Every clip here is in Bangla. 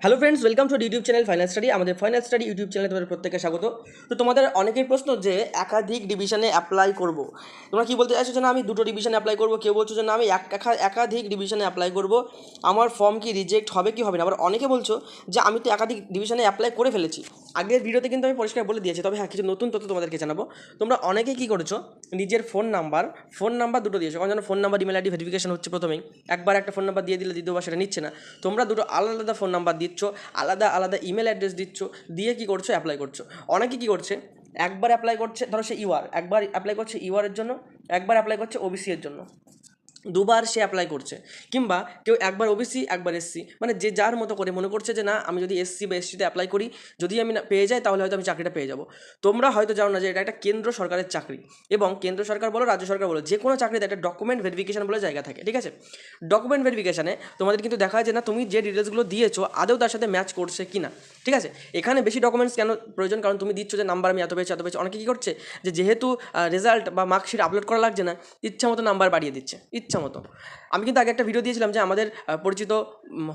Hello friends welcome to YouTube channel final study আমাদের ফাইনাল স্টাডি ইউটিউব চ্যানেলে তোমাদের প্রত্যেককে স্বাগত। তো তোমাদের অনেকের প্রশ্ন যে একাধিক ডিভিশনে অ্যাপ্লাই করব। তোমরা কি বলতে চাইছো যে না, আমি দুটো ডিভিশনে অ্যাপ্লাই করব? কেউ বলছো যে না, আমি এক একা- একাধিক ডিভিশনে অ্যাপ্লাই করব। আমার ফর্ম কি রিজেক্ট হবে, কি হবে না? আবার অনেকে বলছো যে আমি তো একাধিক ডিভিশনে অ্যাপ্লাই করে ফেলেছি। আগের ভিডিওতে কিন্তু আমি পরিষ্কার বলে দিয়েছি, তবে হ্যাঁ কিছু নতুন তথ্য তোমাদেরকে জানাব। তোমরা অনেকেই কী করেছ, নিজের ফোন নাম্বার ফোন নাম্বার দুটো দিয়েছ। কারণ যেন phone number email ID verification হচ্ছে প্রথমেই। একবার একটা ফোন নাম্বার দিয়ে দিলে দ্বিতীয়বার সেটা নিচ্ছে না। তোমরা দুটো আলাদা আলাদা ফোন নাম্বার দিচ্ছ, আলাদা আলাদা ইমেল অ্যাড্রেস দিচ্ছ, দিয়ে কি করছ অ্যাপ্লাই করছ। অনেকে কি করছে, একবার অ্যাপ্লাই করছে, ধরো সে ইউআর একবার অ্যাপ্লাই করছে ইউআরের জন্য, একবার অ্যাপ্লাই করছে ওবিসি এর জন্য। দুবার সে অ্যাপ্লাই করছে। কিংবা কেউ একবার ওবিসি একবার এসসি মানে যে যার মতো করে মনে করছে যে, না, আমি যদি এসসি বা এসসিতে অ্যাপ্লাই করি, যদি আমি না পেয়ে যাই, তাহলে হয়তো আমি চাকরিটা পেয়ে যাব। তোমরা হয়তো জানো না যে, এটা একটা কেন্দ্র সরকারের চাকরি। এবং কেন্দ্র সরকার বলো, রাজ্য সরকার বলো, যে কোনো চাকরিতে একটা ডকুমেন্ট ভেরিফিকেশন বলে জায়গা থাকে, ঠিক আছে? ডকুমেন্ট ভেরিফিকেশানে তোমাদের কিন্তু দেখা যায় না, তুমি যে ডিটেলসগুলো দিয়েছ, আদৌ তার সাথে ম্যাচ করছে কি না? ঠিক আছে? এখানে বেশি ডকুমেন্টস কেন প্রয়োজন? কারণ তুমি দিচ্ছ যে নাম্বার আমি এত পেয়েছি এত পেয়েছি। অনেকে কী করছে? যে, যেহেতু রেজাল্ট বা মার্কশিট আপলোড করা লাগছে না ইচ্ছা মতো নাম্বার বাড়িয়ে দিচ্ছে। ইচ্ছা মতো। আমি কিন্তু আগে একটা ভিডিও দিয়েছিলাম যে আমাদের পরিচিত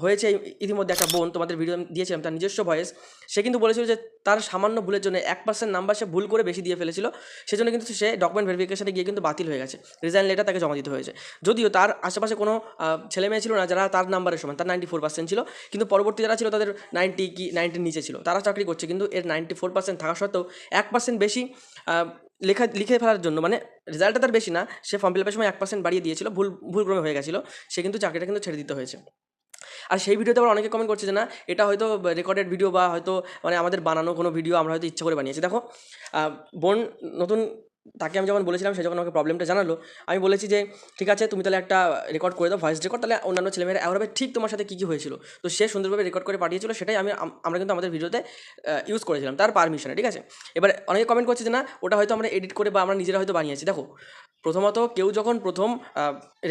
হয়েছে ইতিমধ্যে একটা বোন, তোমাদের ভিডিও দিয়েছিলাম, তার নিজস্ব ভয়েস সে কিন্তু বলেছিল যে তার সামান্য ভুলের জন্য এক পার্সেন্ট নাম্বার সে ভুল করে বেশি দিয়ে ফেলেছিল। সেজন্য কিন্তু সে ডকুমেন্ট ভেরিফিকেশনে গিয়ে কিন্তু বাতিল হয়ে গেছে। রিজাইন লেটার তাকে জমা দিতে হয়েছে। যদিও তার আশেপাশে কোনো ছেলে মেয়ে ছিল না যারা তার নাম্বারের সমান, তার নাইনটি ফোর পার্সেন্ট ছিল। কিন্তু পরবর্তী যারা ছিল তাদের নাইনটি কি নাইনটির নিচে ছিল। তারা চাকরি করছে, কিন্তু এর নাইনটি ফোর পার্সেন্ট থাকা সত্ত্বেও এক পার্সেন্ট বেশি লেখা, লিখে ফেলার জন্য মানে রেজাল্টটা তার বেশি না, সে ফর্ম ফিল আপের সময় এক পার্সেন্ট বাড়িয়ে দিয়েছিল, ভুল, ভুলক্রমে হয়ে গেছিল। সে কিন্তু চাকরিটা কিন্তু ছেড়ে দিতে হয়েছে। আর সেই ভিডিওতে আবার অনেকে কমেন্ট করছে যে না, এটা হয়তো রেকর্ডেড ভিডিও বা হয়তো মানে আমাদের বানানো কোনো ভিডিও আমরা হয়তো ইচ্ছা করে বানিয়েছি। দেখো বোন নতুন, তাকে আমি যখন বলেছিলাম, সে যখন আমাকে প্রবলেমটা জানালো, আমি বলেছি যে, ঠিক আছে, তুমি তাহলে একটা রেকর্ড করে দাও ভয়েস রেকর্ড তাহলে অন্যান্য ছেলেমেয়েরা এভাবে ঠিক তোমার সাথে কী কী হয়েছিল। তো সে সুন্দরভাবে রেকর্ড করে পাঠিয়েছিল, সেটাই আমি আমরা কিন্তু আমাদের ভিডিওতে ইউজ করেছিলাম, তার পারমিশনে ঠিক আছে? এবার অনেকে কমেন্ট করছে যে না, ওটা হয়তো আমরা এডিট করে বা আমরা নিজেরা হয়তো বানিয়েছি। দেখো প্রথমত কেউ যখন প্রথম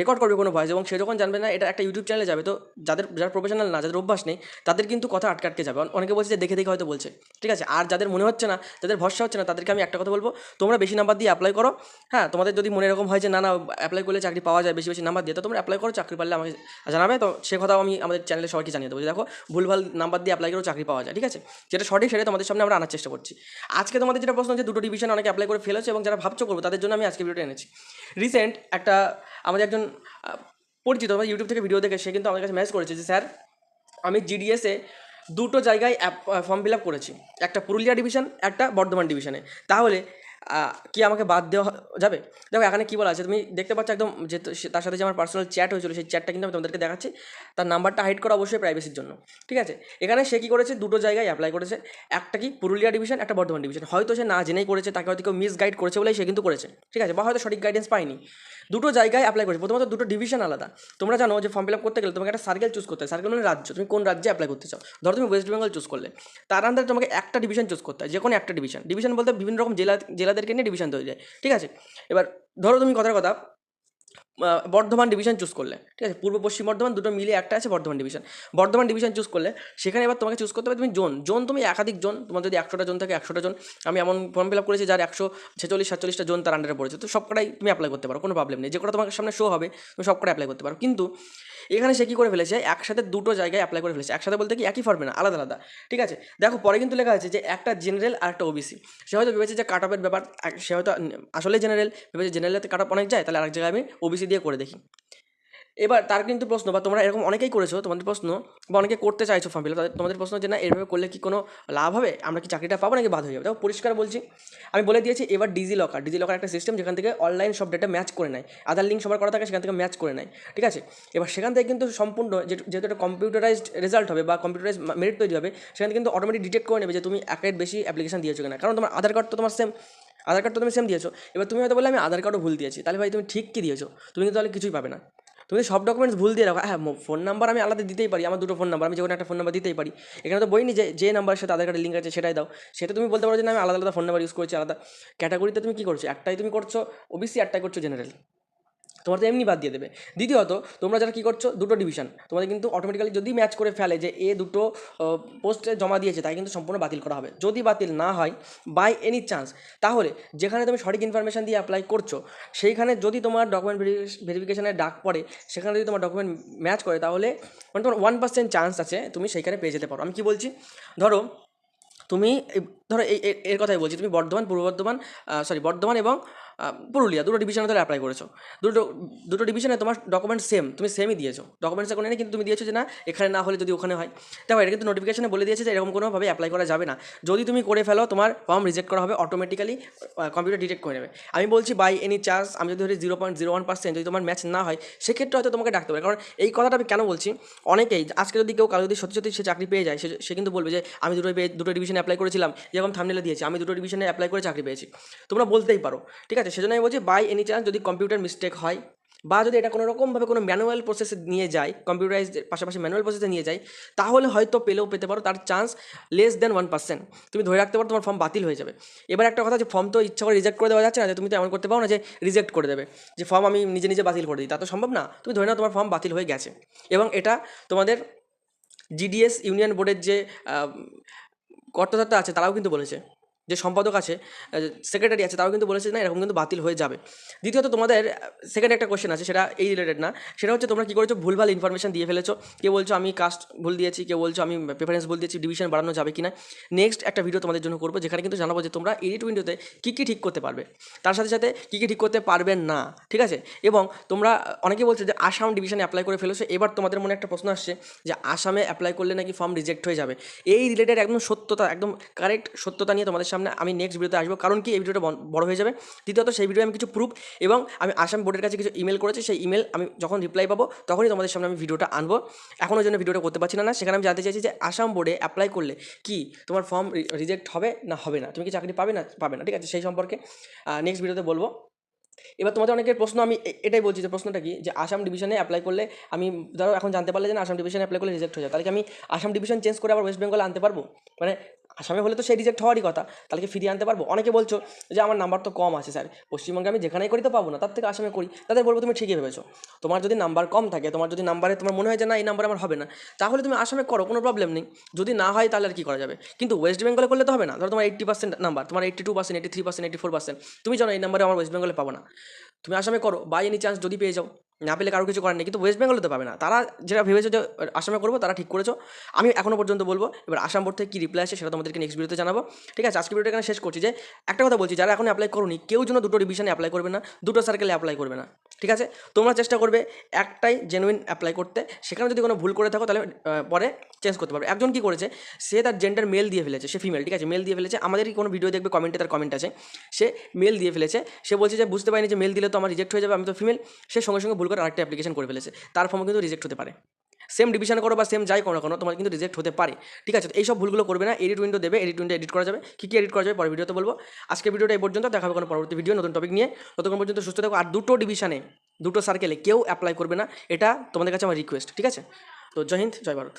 রেকর্ড করবে কোনো ভয়েস এবং সে যখন জানবে না, এটা একটা ইউটিউব চ্যানেলে যাবে, তো যাদের, যারা প্রফেশনাল না, যাদের অভ্যাস নেই, তাদের কিন্তু কথা আটকে আটকে যাবে অনেকে বলছে যে দেখে দেখে হয়তো বলছে। ঠিক আছে? আর যাদের মনে হচ্ছে না, যাদের ভরসা হচ্ছে না, তাদেরকে আমি একটা কথা বলব, তোমরা বেশি নাম্বার দিয়ে অ্যাপ্লাই করো। হ্যাঁ তোমাদের যদি মনে এরকম হয় যে, না না অ্যাপ্লাই করলে চাকরি পাওয়া যায়, বেশি বেশি নাম্বার দিয়ে তো তোমরা অ্যাপ্লাই করো, চাকরি পারলে আমাকে জানাবে। তো সে কথাও আমি আমাদের চ্যানেলে সবাইকে জানিয়ে দেবো দেখো, ভুলভাল নাম্বার দিয়ে অ্যাপ্লাই করেও চাকরি পাওয়া যায় ঠিক আছে? যেটা সঠিক সেটা তোমাদের সামনে আমরা আনার চেষ্টা করছি। আজকে তোমাদের যেটা প্রশ্ন যে দুটো ডিভিশন অনেকে অ্যাপ্লাই করে ফেলেছে এবং যারা ভাবছ করব, তাদের জন্য আমি আজকে ভিডিওটা এনেছি। রিসেন্ট একটা আমাদের একজন পরিচিত আমার ইউটিউব থেকে ভিডিও দেখে সে কিন্তু আমার কাছে মেসেজ করেছে যে, স্যার, আমি জিডিএসে দুটো জায়গায় ফর্ম ফিল আপ করেছি। একটা পুরুলিয়া ডিভিশন একটা বর্ধমান ডিভিশনে তাহলে কি আমাকে বাদ দেওয়া যাবে? দেখো, এখানে কী বলা আছে? তুমি দেখতে পাচ্ছ একদম যে তার সাথে যে আমার পার্সোনাল চ্যাট হয়েছিল, সেই চ্যাটটা কিন্তু আমি তোমাদেরকে দেখাচ্ছি। তার নাম্বারটা হাইড করা অবশ্যই প্রাইভেসির জন্য, ঠিক আছে? এখানে সে কী করেছে? দুটো জায়গায় অ্যাপ্লাই করেছে। একটা কি? পুরুলিয়া ডিভিশন একটা বর্ধমান ডিভিশন হয়তো সে না জেনেই করেছে, তাকে হয়তো কেউ মিস গাইড করেছে বলেই সে কিন্তু করেছে, ঠিক আছে? বা হয়তো সঠিক গাইডেন্স পায়নি। দুটো জায়গায় অ্যাপ্লাই করেছে। প্রথমত দুটো ডিভিশন আলাদা। তোমরা জানো যে ফর্ম ফিল আপ করতে গেলে তোমাকে একটা সার্কেল চুজ করতে হয়। সার্কেল মানে রাজ্য। তুমি কোন রাজ্যে অ্যাপ্লাই করতে চাও? ধরো তুমি ওয়েস্ট বেঙ্গল চুজ করলে। তার আন্দারে তোমাকে একটা ডিভিশন চুজ করতে হয় যে কোনো একটা ডিভিশন ডিভিশন বলতে বিভিন্ন রকম জেলা জেলা জেলাদেরকে নিয়ে ডিভিশন তৈরি হয়। ঠিক আছে? এবার ধরো তুমি কথার কথা বর্ধমান ডিভিশন চুজ করলে। ঠিক আছে? পূর্ব, পশ্চিম, বর্ধমান দুটো মিলিয়ে একটা আছে Bardhaman division Bardhaman division choose করলে, সেখানে এবার তোমাকে চুজ করতে হবে তুমি জোন জোন তুমি একাধিক জোন তোমার যদি একশোটা জোন থাকে, একশোটা জোন আমি এমন ফর্ম ফিল আপ করেছি যার একশো ছেচল্লিশ, সাতচল্লিশটা জোন তার আন্ডারে পড়েছে। তো সবকটাই তুমি অ্যাপ্লাই করতে পারো, কোনো প্রবলেম নেই। যে কটা তোমার সামনে শো হবে, তুমি সবকটা অ্যাপ্লাই করতে পারো। কিন্তু এখানে সে কী করে ফেলেছে? একসাথে দুটো জায়গায় অ্যাপ্লাই করে ফেলেছে। একসাথে বলতে কি একই ফর্মে না, আলাদা আলাদা। ঠিক আছে? দেখো, পরে কিন্তু লেখা আছে যে একটা জেনারেল আর একটা ওবিসি সে হয়তো ভেবেছে যে কাট অফের ব্যাপার সে হয়তো আসলে জেনারেল ভেবেছে জেনারেলতে কাট অফ অনেক যায়, তাহলে আরেক জায়গায় আমি ওবিসি দিয়ে করে দেখি। এবার তার কিন্তু প্রশ্ন, বা তোমরা এরকম অনেকেই করেছ, তোমাদের প্রশ্ন, বা অনেকে করতে চাইছো ফর্ম ফিল তোমাদের প্রশ্ন যে, না, এভাবে করলে কি কোনো লাভ হবে? আমরা কি চাকরিটা পাবো নাকি বাদ হয়ে যাবে? দেখো, পরিষ্কার বলছি, আমি বলে দিয়েছি, এবার ডিজি লকার ডিজি লকার একটা সিস্টেম যেখান থেকে অনলাইন সব ডেটা ম্যাচ করে নেয়। আধার লিঙ্ক সবার করা থাকে, সেখান থেকে ম্যাচ করে নেয়। ঠিক আছে? এবার সেখান থেকে কিন্তু সম্পূর্ণ যেহেতু একটা কম্পিউটারাইজড রেজাল্ট হবে, বা কম্পিউটারাইজ মেরিট তৈরি হবে, সেখান কিন্তু অটোমেটিক ডিটেক্ট করে নেবে যে, তুমি একের বেশি অ্যাপ্লিকেশন দিয়েছ কিনা? কারণ তোমার আধার কার্ড তো তোমার সেম আধার কার্ড তো তুমি সেম দিয়েছ। এবার তুমি হয়তো বললে, আমি আধার কার্ডও ভুল দিয়েছি। তাহলে ভাই তুমি ঠিক কি দিয়েছ? তুমি কিন্তু তাহলে কিছুই পাবে না। তুমি সব ডকুমেন্টস ভুল দিয়ে রাখো হ্যাঁ ফোন নাম্বার আমি আলাদা দিতেই পারি, আমার দুটো ফোন নাম্বার আমি যে কোনো একটা ফোন নাম্বার দিতেই পারি। এখানে তো বই নি যে যে নাম্বারের সাথে আধার কার্ডের লিঙ্ক আছে, সেটাই দাও। সেটা তুমি বলতে পারো যে আমি আলাদা আলাদা ফোন নাম্বার ইউজ করছি, আলাদা ক্যাটাগরিতে তুমি কী করছ? একটাই তুমি করছ ওবিসি একটাই করছ জেনারেল তোমার তো এমনি বাদ দিয়ে দেবে। দ্বিতীয়ত, তোমরা যারা কী করছ, দুটো ডিভিশন তোমাদের কিন্তু অটোমেটিক্যালি যদি ম্যাচ করে ফেলে যে এ দুটো পোস্টে জমা দিয়েছে তাই কিন্তু সম্পূর্ণ বাতিল করা হবে। যদি বাতিল না হয় বাই এনি চান্স তাহলে যেখানে তুমি সঠিক ইনফরমেশান দিয়ে অ্যাপ্লাই করছ, সেইখানে যদি তোমার ডকুমেন্ট ভেরিফিকেশনের ডাক পড়ে, সেখানে যদি তোমার ডকুমেন্ট ম্যাচ করে, তাহলে মানে তোমার ওয়ান পার্সেন্ট চান্স আছে তুমি সেইখানে পেয়ে যেতে পারো। আমি কি বলছি? ধরো, তুমি, ধরো এই এর কথাই বলছি। তুমি বর্ধমান, পূর্ব বর্ধমান সরি বর্ধমান এবং পুরুলিয়া, দুটো ডিভিশনে ধরে অ্যাপ্লাই করেছ। দুটো দুটো ডিভিশনে তোমার ডকুমেন্ট সেম তুমি সেমই দিয়েছ। ডকুমেন্টসে কোনো নেই, কিন্তু তুমি দিয়েছ যে না, এখানে না হলে যদি ওখানে হয়। দেখো এটা কিন্তু নোটিফিকেশনে বলে দিয়েছে যে এরকম কোনোভাবে অ্যাপ্লাই করা যাবে না। যদি তুমি করে ফেলো, তোমার ফর্ম রিজেক্ট করা হবে অটোমেটিক্যালি কম্পিউটার ডিটেক্ট করে নেবে। আমি বলছি বাই এনি চার্জ আমি যদি ধরি zero point zero one percent যদি তোমার ম্যাচ না হয়, সেক্ষেত্রে হয়তো তোমাকে ডাকতে পারে। কারণ এই কথাটা আমি কেন বলছি? অনেকেই, আজকে যদি কেউ, কারও যদি সত্যি সত্যি সে চাকরি পেয়ে যায়, সে সে কিন্তু বলবে যে, আমি দুটো দুটো ডিভিশনে অ্যাপ্লাই করেছিলাম, যেরকম থামনেলে দিয়েছি, আমি দুটো ডিভিশনে অ্যাপ্লাই করে চাকরি পেয়েছি। তোমরা বলতেই পারো, ঠিক আছে? সেজন্য আমি বলছি বাই এনি চান্স যদি কম্পিউটার মিস্টেক হয় বা যদি এটা কোনো রকমভাবে কোনো ম্যানুয়াল প্রসেসে নিয়ে যায় কম্পিউটারাইজ পাশাপাশি ম্যানুয়াল প্রসেসে নিয়ে যায় তাহলে হয়তো পেলেও পেতে পারো তার chance less than one percent তুমি ধরে রাখতে পারো তোমার ফর্ম বাতিল হয়ে যাবে। এবার একটা কথা যে ফর্ম তো ইচ্ছা করে রিজেক্ট করে দেওয়া যাচ্ছে না যে তুমি তো এমন করতে পারো না যে রিজেক্ট করে দেবে যে ফর্ম আমি নিজে নিজে বাতিল করে দিই। তা তো সম্ভব না। তুমি ধরে নাও তোমার ফর্ম বাতিল হয়ে গেছে। এবং এটা তোমাদের জিডিএস ইউনিয়ন বোর্ডের যে আহ, কর্তাধর্তা আছে তারাও কিন্তু বলেছে। যে সম্পাদক আছে সেক্রেটারি আছে তারাও কিন্তু বলেছে না, এরকম কিন্তু বাতিল হয়ে যাবে। দ্বিতীয়ত তোমাদের সেকেন্ড একটা কোশ্চেন আছে, সেটা এই রিলেটেড না। সেটা হচ্ছে তোমরা কী করেছ? ভুলভাল ইনফরমেশন দিয়ে ফেলেছো। কেউ বলছো, আমি কাস্ট ভুল দিয়েছি কেউ বলছো, আমি প্রেফারেন্স ভুল দিয়েছি ডিভিশন বাড়ানো যাবে কিনা। নেক্সট একটা ভিডিও তোমাদের জন্য করব, যেখানে কিন্তু জানাব যে তোমরা এডিট উইন্ডোতে কী কী ঠিক করতে পারবে। তার সাথে সাথে কী কী ঠিক করতে পারবে না, ঠিক আছে? এবং তোমরা, অনেকে বলছো যে আসাম ডিভিশনে অ্যাপ্লাই করে ফেলেছো। এবার তোমাদের মনে একটা প্রশ্ন আসছে যে আসামে অ্যাপ্লাই করলে নাকি ফর্ম রিজেক্ট হয়ে যাবে। এই রিলেটেড একদম সত্যতা, একদম কারেক্ট সত্যতা নিয়ে তোমাদের সামনে আমি নেক্সট ভিডিওতে আসব। কারণ কি এই ভিডিওটা বড় হয়ে যাবে। দ্বিতীয়ত সেই ভিডিও আমি কিছু প্রুফ এবং আমি আসাম বোর্ডের কাছে কিছু ইমেল করেছি। সেই ইমেল আমি যখন রিপ্লাই পাবো, তখনই তোমাদের সামনে আমি ভিডিওটা আনব। এখনও জন্য ভিডিওটা করতে পারছি না না। সেখানে আমি জানতে চাইছি যে আসাম বোর্ডে অ্যাপ্লাই করলে কি তোমার ফর্ম রিজেক্ট হবে না হবে না? তুমি কি চাকরি পাবে না পাবে না? ঠিক আছে, সেই সম্পর্কে নেক্সট ভিডিওতে বলব। এবার তোমাদের অনেকের প্রশ্ন, আমি এটাই বলছি যে প্রশ্নটা কি? যে আসাম ডিভিশনে অ্যাপ্লাই করলে আমি, ধরো এখন জানতে পারলে যে আসাম ডিভিশনে অ্যাপ্লাই করলে রিজেক্ট হয়ে যায় তাহলে কি আমি আসাম ডিভিশন চেঞ্জ করে আবার ওয়েস্ট বেঙ্গলে আনতে পারব? মানে আসামে হলে তো সেই রিজেক্ট হওয়ারই কথা। তাহলে ফিরিয়ে আনতে পারব? অনেকে বলছো যে, আমার নাম্বার তো কম আছে স্যার পশ্চিমবঙ্গে আমি যেখানেই করি তো পাবো না। তার থেকে আসামে করি। তাদের বলব, তুমি ঠিকই ভেবেছো। তোমার যদি নাম্বার কম থাকে, তোমার যদি নাম্বারে তোমার মনে হয় যে, না, এই নাম্বার আমার হবে না, তাহলে তুমি আসামে করো, কোনো প্রবলেম নেই। যদি না হয়, তাহলে আর কি করা যাবে? কিন্তু ওয়েস্ট বেঙ্গলে করলে তো হবে না। ধরো তোমার এইট্টি পার্সেন্ট নাম্বার তোমার eighty two percent eighty three percent eighty four percent তুমি জানো এই নাম্বারে আমার ওয়েস্ট বেঙ্গলে পাবো না। তুমি আসামে করো বাই এনি চান্স যদি পেয়ে যাও। না পেলে কারও কিছু করার নেই, কিন্তু ওয়েস্ট বেঙ্গলে তো পাবে না। তারা যেটা ভেবেছো যে আসামে করব, তারা ঠিক করেছ। আমি এখনও পর্যন্ত বলব, এবার আসাম বোর্ড থেকে কী রিপ্লাই আসে সেটা তোমাদেরকে নেক্সট ভিডিওতে জানাব। ঠিক আছে আজকে ভিডিওটা এখানে শেষ করছি যে, একটা কথা বলছি, যারা এখন অ্যাপ্লাই করোনি, কেউ যেন দুটো ডিভিশনে অ্যাপ্লাই করবে না, দুটো সার্কেলে অ্যাপ্লাই করবে না। ঠিক আছে? তোমরা চেষ্টা করবে একটাই জেনুইন অ্যাপ্লাই করতে। সেখানে যদি কোনো ভুল করে থাকো, তাহলে পরে চেঞ্জ করতে পারবে। একজন কী করেছে, সে তার জেন্ডার মেল দিয়ে ফেলেছে, সে ফিমেল ঠিক আছে? মেল দিয়ে ফেলেছে। আমাদেরই কোনো ভিডিও দেখবে কমেন্টে তার কমেন্ট আছে। সে মেল দিয়ে ফেলেছে। সে বলছে যে, বুঝতে পারিনি যে মেল দিলে তো আমার রিজেক্ট হয়ে যাবে, আমি তো ফিমেল সে সঙ্গে সঙ্গে ভুল করে আরেকটা অ্যাপ্লিকেশন করে ফেলেছে। তার ফর্মও কিন্তু রিজেক্ট হতে পারে। সেম ডিভিশন করো বা সেম যাই করো না কোনো, তোমার কিন্তু রিজেক্ট হতে পারে। ঠিক আছে, তো এইসব ভুলগুলো করবে না এডিট উইন্ডো দেবে এডিট উইন্ডো এডিট করা যাবে। কী কী এডিট করা যাবে পরে ভিডিওতে বলব। আজকে ভিডিওটা এই পর্যন্ত, দেখা হবে কোনো পরবর্তী ভিডিও নতুন টপিক নিয়ে। ততক্ষণ পর্যন্ত সুস্থ থাকো। আর দুটো ডিভিশনে দুটো সার্কেলে কেউ অ্যাপ্লাই করবে না। এটা তোমাদের কাছে আমার রিকোয়েস্ট ঠিক আছে? তো জয় হিন্দ, জয় ভারত।